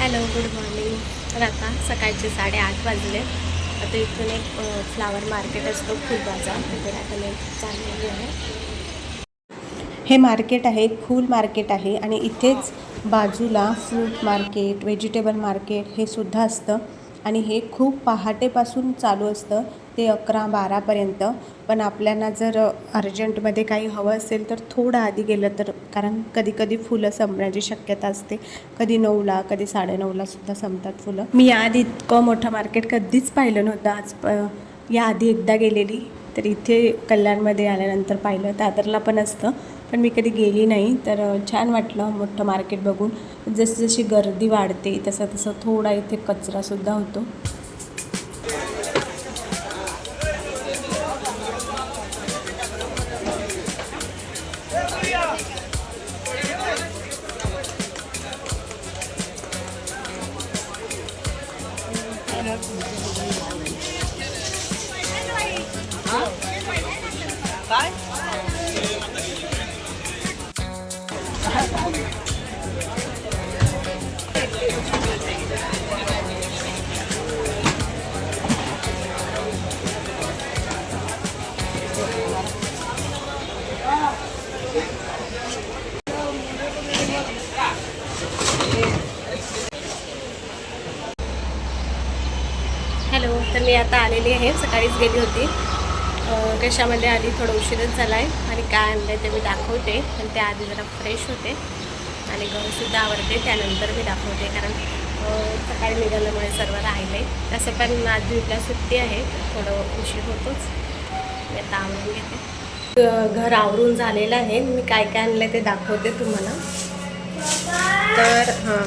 Hello good morning. तर आता सकाळचे साडेआठ वाजले. आता इथून एक फ्लावर मार्केट असतो फुल बाजार. तिकडे आता मी चाललेली आहे. हे मार्केट आहे फूल मार्केट आहे आणि इथेच बाजूला फ्रूट मार्केट व्हेजिटेबल मार्केट हे सुद्धा असतं. आणि हे खूप पहाटेपासून चालू असतं ते अकरा बारापर्यंत पण आपल्याला जर अर्जंटमध्ये काही हवं असेल तर थोडं आधी गेलं तर कारण कधी कधी फुलं संपण्याची शक्यता असते. कधी नऊला कधी साडेनऊला सुद्धा संपतात फुलं. मी याआधी इतकं मोठं मार्केट कधीच पाहिलं नव्हतं. आज प याआधी एकदा गेलेली तर इथे कल्याणमध्ये आल्यानंतर पाहिलं दादरला पण असतं. पण मी कधी गेली नाही. तर छान वाटलं मोठं मार्केट बघून. जशी जशी गर्दी वाढते तसं तसं थोडा इथे कचरासुद्धा होतो. हॅलो तर मी आता आलेली आहे. सकाळीच गेली होती. कशामध्ये आधी थोडं उशीरच झाला आहे आणि काय आणलं आहे ते मी दाखवते. पण त्याआधी जरा फ्रेश होते आणि गहूसुद्धा आवडते. त्यानंतर मी दाखवते कारण सकाळी निघाल्यामुळे सर्व राहिले आहे तसं पण आज दिवसला सुट्टी आहे. थोडं उशीर होतोच. मी आता आवरून घेते. घर आवरून झालेलं आहे. मी काय काय आणलं ते दाखवते तुम्हाला. तर हां.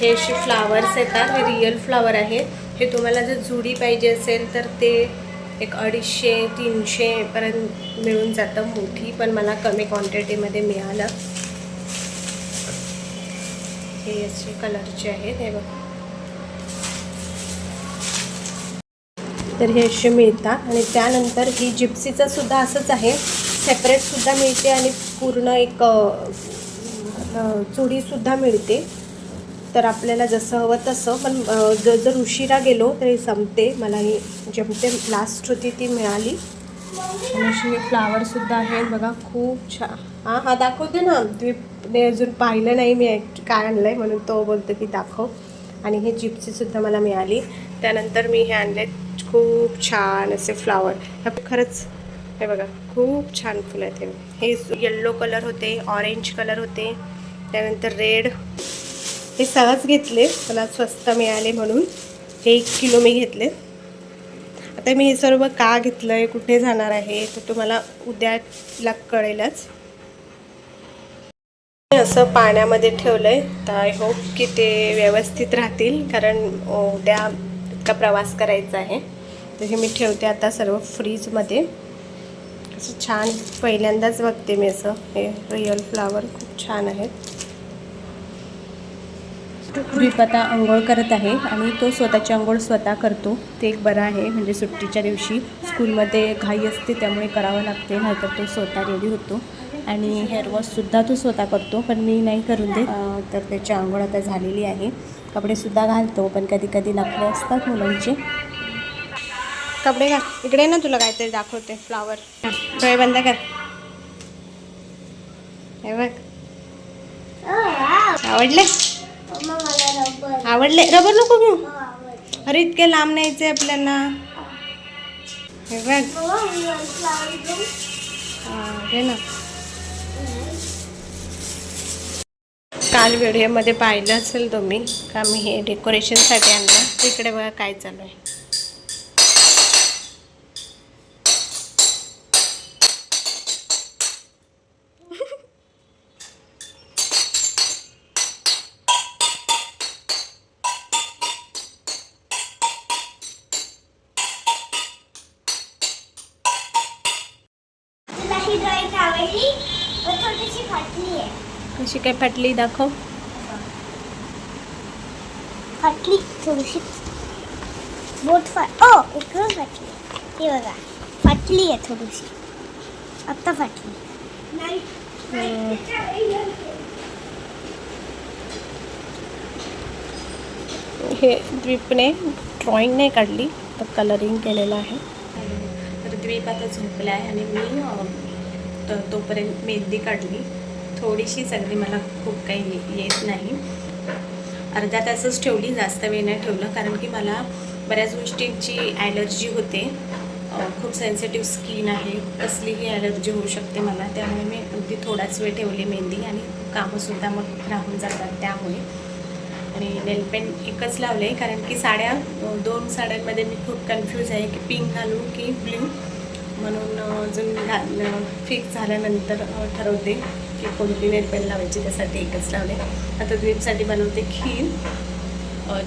हे असे फ्लावर्स येतात. हे रिअल फ्लावर आहेत. हे तुम्हाला जर जुडी पाहिजे असेल तर ते एक अडीचशे तीनशेपर्यंत मिळून जातं. मोठी पण मला कमी क्वांटिटीमध्ये मिळालं. हे असे कलरचे आहेत. हे बघा. तर हे असे मिळतात. आणि त्यानंतर ही जिप्सीचं सुद्धा असंच आहे. सेपरेटसुद्धा मिळते आणि पूर्ण एक चुडीसुद्धा मिळते. तर आपल्याला जसं हवं तसं पण अ, ज जर उशिरा गेलो तरी संपते. मला ही जमते. लास्ट होती ती मिळाली. आणि अशी हे फ्लावरसुद्धा आहेत. बघा खूप छान. हां हा दाखवते ना. तुम्ही अजून पाहिलं नाही. मी ॲक्ट काय आणलं आहे म्हणून तो बोलतो की दाखव. आणि हे जिप्सीसुद्धा मला मिळाली. त्यानंतर मी हे आणले खूप छान असे फ्लावर खरंच हे बघा खूप छान फुलं आहेत हे. हे येल्लो कलर होते ऑरेंज कलर होते. त्यानंतर रेड हे सहज घेतले. मला स्वस्त मिळाले म्हणून. हे एक किलो मी घेतले. आता मी हे सर्व का घेतलं आहे कुठे जाणार आहे तर तुम्हाला उद्याला कळेलच. असं पाण्यामध्ये ठेवलं आहे तर आय होप की ते व्यवस्थित राहतील कारण उद्या इतका प्रवास करायचा आहे. तर हे मी ठेवते आता सर्व फ्रीजमध्ये. असं छान पहिल्यांदाच बघते मी असं. हे रिअल फ्लावर खूप छान आहेत. द्विपता आता आंघोळ करत आहे आणि तो स्वतःची आंघोळ स्वतः करतो. ते एक बरं आहे म्हणजे सुट्टीच्या दिवशी स्कूलमध्ये घाई असते त्यामुळे करावं लागते नाहीतर तो स्वतः रेडी होतो. आणि हेअरवॉशसुद्धा तो स्वतः करतो पण मी नाही करून देत. तर त्याची आंघोळ आता झालेली आहे. कपडेसुद्धा घालतो पण कधी कधी नखरे असतात मुलांचे. कपडे घाल. इकडे ना तुला काहीतरी दाखवते फ्लावर डोळे बंद कर. हे बघ. आवडले? आवडले? रबर नको घेऊ? अरे इतके लांब न्यायचे आपल्याला. हे बघ. हा, ना. काल व्हिडिओमध्ये पाहिलं असेल तुम्ही का मी हे डेकोरेशनसाठी आणलं? तिकडे बघा काय चालू आहे. थोडीशी फाटली आहे. कशी काय फाटली दाखव. फाटली थोडीशी. बोट फाट ओ इकडून फाटली. ही बघा फाटली आहे थोडीशी. आत्ता फाटली. हे द्वीपने ड्रॉइंग नाही काढली तर कलरिंग केलेलं आहे. तर द्वीप आता झोपला आहे आणि मी तर तोपर्यंत मेहंदी काढली. थोडीशीच अगदी मला खूप काही येत नाही. अर्धा तासच ठेवली जास्त वेळ नाही ठेवलं कारण की मला बऱ्याच गोष्टींची ॲलर्जी होते. खूप सेन्सिटिव्ह स्किन आहे. कसलीही ॲलर्जी होऊ शकते मला. त्यामुळे मी अगदी थोडाच वेळ ठेवली मेहंदी आणि कामंसुद्धा मग राहून जातात त्यामुळे. आणि नेलपेंट एकच लावले कारण की साड्या दोन साड्यांमध्ये मी खूप कन्फ्यूज आहे की पिंक घालू की ब्ल्यू म्हणून अजून घाल फिक्स झाल्यानंतर ठरवते की कोणती नेलपेंट लावायची त्यासाठी एकच लावले. आता द्वीपसाठी बनवते खीर.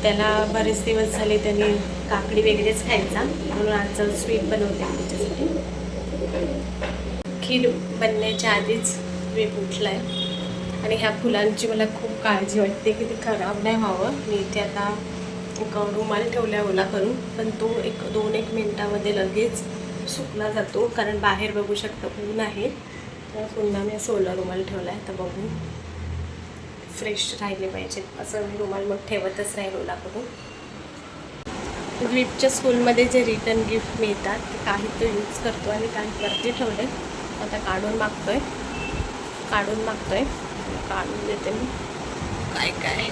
त्याला बरेच दिवस झाले त्याने काकडी वेगळेच खायचा. म्हणून आज स्वीट बनवते त्याच्यासाठी. खीर बनण्याच्या आधीच मी उठला आहे आणि ह्या फुलांची मला खूप काळजी वाटते की ते खराब नाही व्हावं. मी इथे आता एक रुमाल ठेवला ओला करून पण तो एक दोन एक मिनटामध्ये लगेच सुकला जातो कारण बाहेर बघू शकता ऊन आहे. तर पुन्हा मी असं ओला रुमाल ठेवला आहे तर बघू. फ्रेश राहिले पाहिजेत असं मी रुमाल मग ठेवतच राहील ओला करून गिफ्टच्या स्कूलमध्ये जे रिटर्न गिफ्ट मिळतात ते काही तो यूज करतो आणि काही वरती ठेवले आता काढून मागतो आहे काढून मागतो आहे काढून देते मी. काय काय?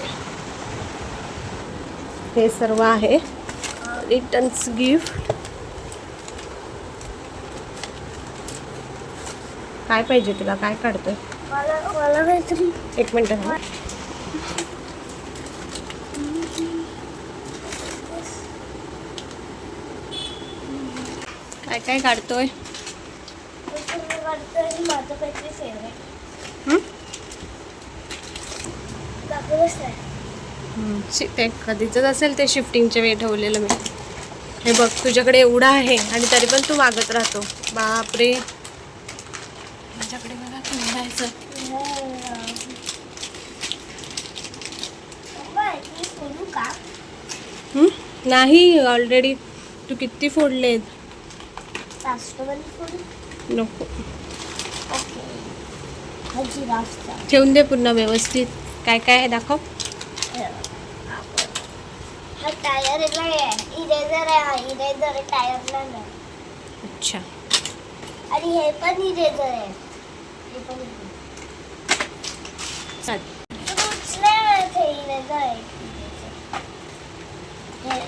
हे सर्व आहे. रिटर्न्स गिफ्ट काय पाहिजे तुला? काय काढतोय? एक मिनिट. काय काय काढतोय? हं? ते कधीच असेल ते शिफ्टिंगच्या वेळी ठेवलेलं मी. हे बघ तुझ्याकडे एवढं आहे आणि तरी पण तू मागत राहतो. बापरे. माझ्याकडे बघा खेळायचं? नाही ऑलरेडी तू किती फोडलेत राष्ट्रवादी फोडू. नको. हा ठेवून दे पुन्हा व्यवस्थित. काय काय आहे दाखव. हा आहे. इरेझर आहे हा. इरेझर टायरला नाही अच्छा. आणि हे पण इरेझर आहे.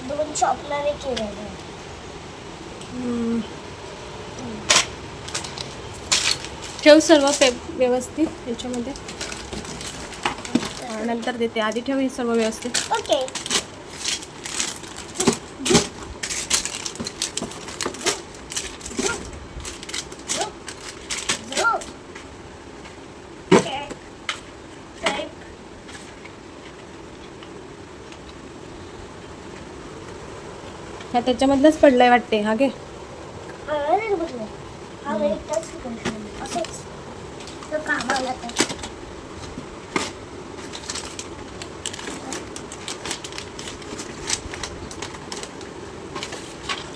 दोन चॉकलेट एक ठेव सर्व पे व्यवस्थित याच्यामध्ये. नंतर देते. आधी ठेव हे सर्व व्यवस्थित. ओके हा त्याच्यामधलंच पडलंय वाटते हा घे.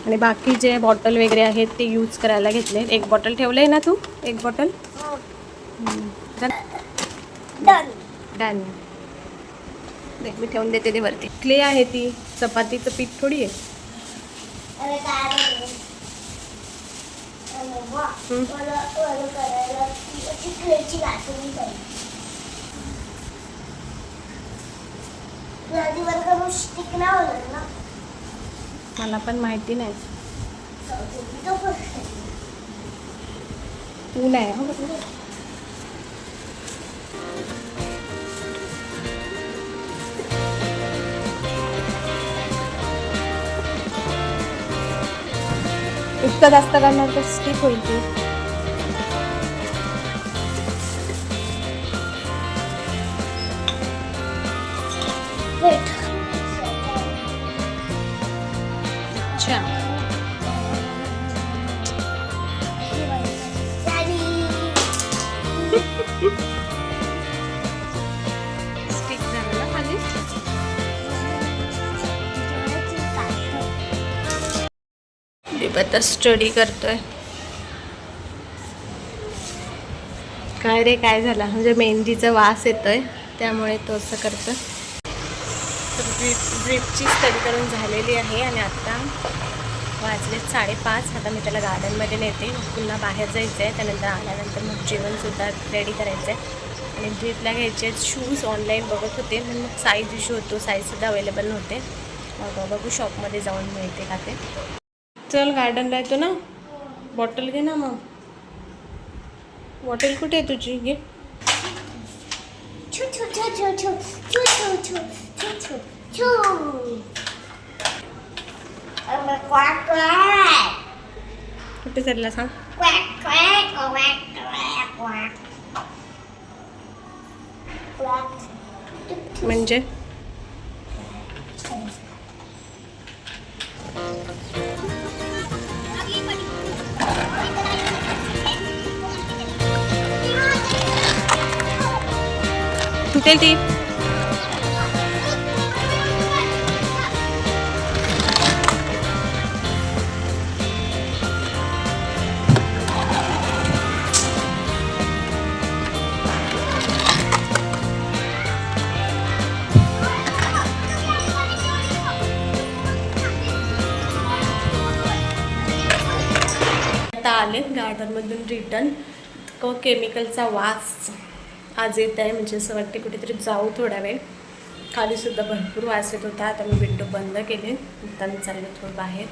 आणि बाकी जे बॉटल वगैरे आहेत ते यूज करायला घेतले एक बॉटल ठेवलंय ना तू? एक बॉटल? डन. मी ठेवून देते ते वरती. क्ले आहे ती. चपातीचं पीठ थोडी आहे अरे काय रे? अरे वा. हम्म. मला करायला ती नाही ना मला पण माहिती नाही. तू नाही हो. इतकं जास्त करणार तर स्टिक होईल ती. आता स्टडी करतोय. काय रे काय झाला? म्हणजे मेहंदीचा वास येतोय त्यामुळे तो असं करतो तर ब्रीप ब्रीपची स्टडी करून झालेली आहे आणि आत्ता वाजलेत साडेपाच. आता मी त्याला गार्डनमध्ये नेते. पुन्हा बाहेर जायचं आहे त्यानंतर आल्यानंतर मग जेवणसुद्धा रेडी करायचं आहे आणि ड्रीपला घ्यायचे शूज ऑनलाईन बघत होते पण मग साईज इशू होतो. साईजसुद्धा अवेलेबल नव्हते. बघू शॉपमध्ये जाऊन मिळते का ते. चल गार्डनला येतो ना बॉटल घे ना मग बॉटल कुठे आहे तुझी घे कुठे चालला सांग म्हणजे फुटेल ती. आता आले गार्डनमधून रिटर्न इतकं केमिकलचा वास. आज येत आहे म्हणजे असं वाटते कुठेतरी जाऊ थोडा वेळ. खालीसुद्धा भरपूर वास येत होता आता मी विंडो बंद केले. आता मी चालले थोडं बाहेर.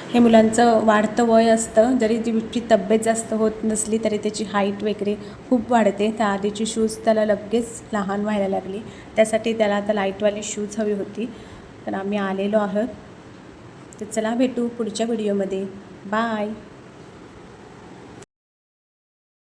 हे मुलांचं वाढतं वय असतं. जरी तिची तब्येत जास्त होत नसली तरी त्याची हाईट वगैरे खूप वाढते. त्या आधीची शूज त्याला लगेच लहान व्हायला लागली. त्यासाठी त्याला आता लाईटवाली शूज हवी होती. तर आम्ही आलेलो आहोत. तर चला भेटू पुढच्या व्हिडिओमध्ये बाय